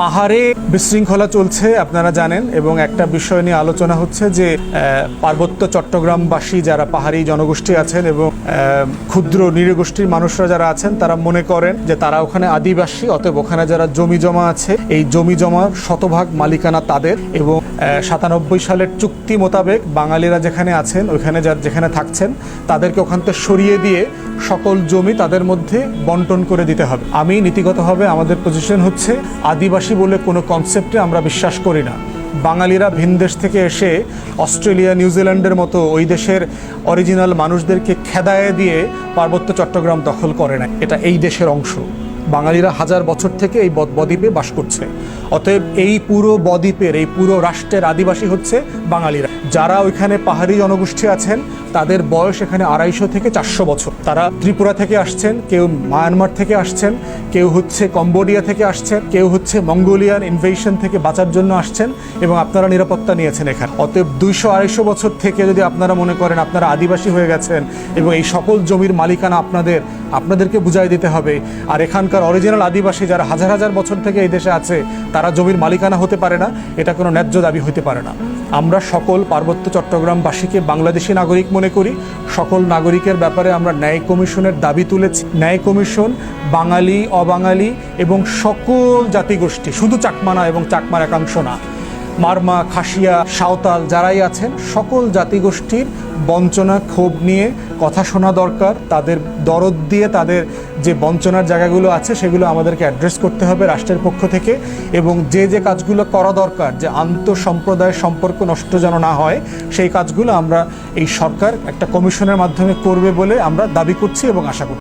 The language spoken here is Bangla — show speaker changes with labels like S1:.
S1: পাহাড়ে বিশৃঙ্খলা চলছে, আপনারা জানেন, এবং একটা বিষয় নিয়ে আলোচনা হচ্ছে যে পার্বত্য চট্টগ্রামবাসী যারা পাহাড়ি জনগোষ্ঠী আছেন এবং ক্ষুদ্র নিরগোষ্ঠীর মানুষরা যারা আছেন, তারা মনে করেন যে তারা ওখানে আদিবাসী, অতএব ওখানে যারা জমি জমা আছে, এই জমি জমা শতভাগ মালিকানা তাদের এবং সাতানব্বই সালের চুক্তি মোতাবেক বাঙালিরা যেখানে আছেন, ওইখানে যার যেখানে থাকছেন, তাদেরকে ওখান থেকে সরিয়ে দিয়ে সকল জমি তাদের মধ্যে বন্টন করে দিতে হবে। আমি নীতিগতভাবে আমাদের পজিশন হচ্ছে আদিবাসী বলে কোনো কনসেপ্টে আমরা বিশ্বাস করি না। বাঙালিরা ভিন দেশ থেকে এসে অস্ট্রেলিয়া নিউজিল্যান্ডের মতো ওই দেশের অরিজিনাল মানুষদেরকে খেদায়ে দিয়ে পার্বত্য চট্টগ্রাম দখল করে না এটা এই দেশের অংশ। বাঙালিরা হাজার বছর থেকে এই বদ- বদ্বীপে বাস করছে। অতএব এই পুরো বদ্বীপের, এই পুরো রাষ্ট্রের আদিবাসী হচ্ছে বাঙালিরা। যারা ওইখানে পাহাড়ি জনগোষ্ঠী আছেন, তাদের বয়স এখানে আড়াইশো থেকে চারশো বছর। তারা ত্রিপুরা থেকে আসছেন, কেউ মায়ানমার থেকে আসছেন, কেউ হচ্ছে কম্বোডিয়া থেকে আসছেন, কেউ হচ্ছে মঙ্গোলিয়ান ইনভেশন থেকে বাঁচার জন্য আসছেন এবং আপনারা নিরাপত্তা নিয়েছেন এখানে। অতএব দুইশো আড়াইশো বছর থেকে যদি আপনারা মনে করেন আপনারা আদিবাসী হয়ে গেছেন এবং এই সকল জমির মালিকানা আপনাদের, আপনাদেরকে বুঝাই দিতে হবে। আর এখানকার অরিজিনাল আদিবাসী যারা হাজার হাজার বছর থেকে এই দেশে আছে, তারা জমির মালিকানা হতে পারে না, এটা কোনো ন্যায্য দাবি হতে পারে না। আমরা সকল পার্বত্য চট্টগ্রামবাসীকে বাংলাদেশি নাগরিক মনে করি, সকল নাগরিকের ব্যাপারে আমরা ন্যায় কমিশনের দাবি তুলেছি। ন্যায় কমিশন বাঙালি, অবাঙালি এবং সকল জাতিগোষ্ঠী, শুধু চাকমানা এবং চাকমার একাংশ না। মারমা, খাসিয়া, সাঁওতাল যারাই আছেন, সকল জাতিগোষ্ঠীর বঞ্চনা, ক্ষোভ নিয়ে কথা শোনা দরকার। তাদের দরদ দিয়ে তাদের যে বঞ্চনার জায়গাগুলো আছে, সেগুলো আমাদেরকে অ্যাড্রেস করতে হবে রাষ্ট্রের পক্ষ থেকে এবং যে যে কাজগুলো করা দরকার, যে আন্তঃসম্প্রদায়ের সম্পর্ক নষ্ট যেন না হয়, সেই কাজগুলো আমরা এই সরকার একটা কমিশনের মাধ্যমে করবে বলে আমরা দাবি করছি এবং আশা করছি।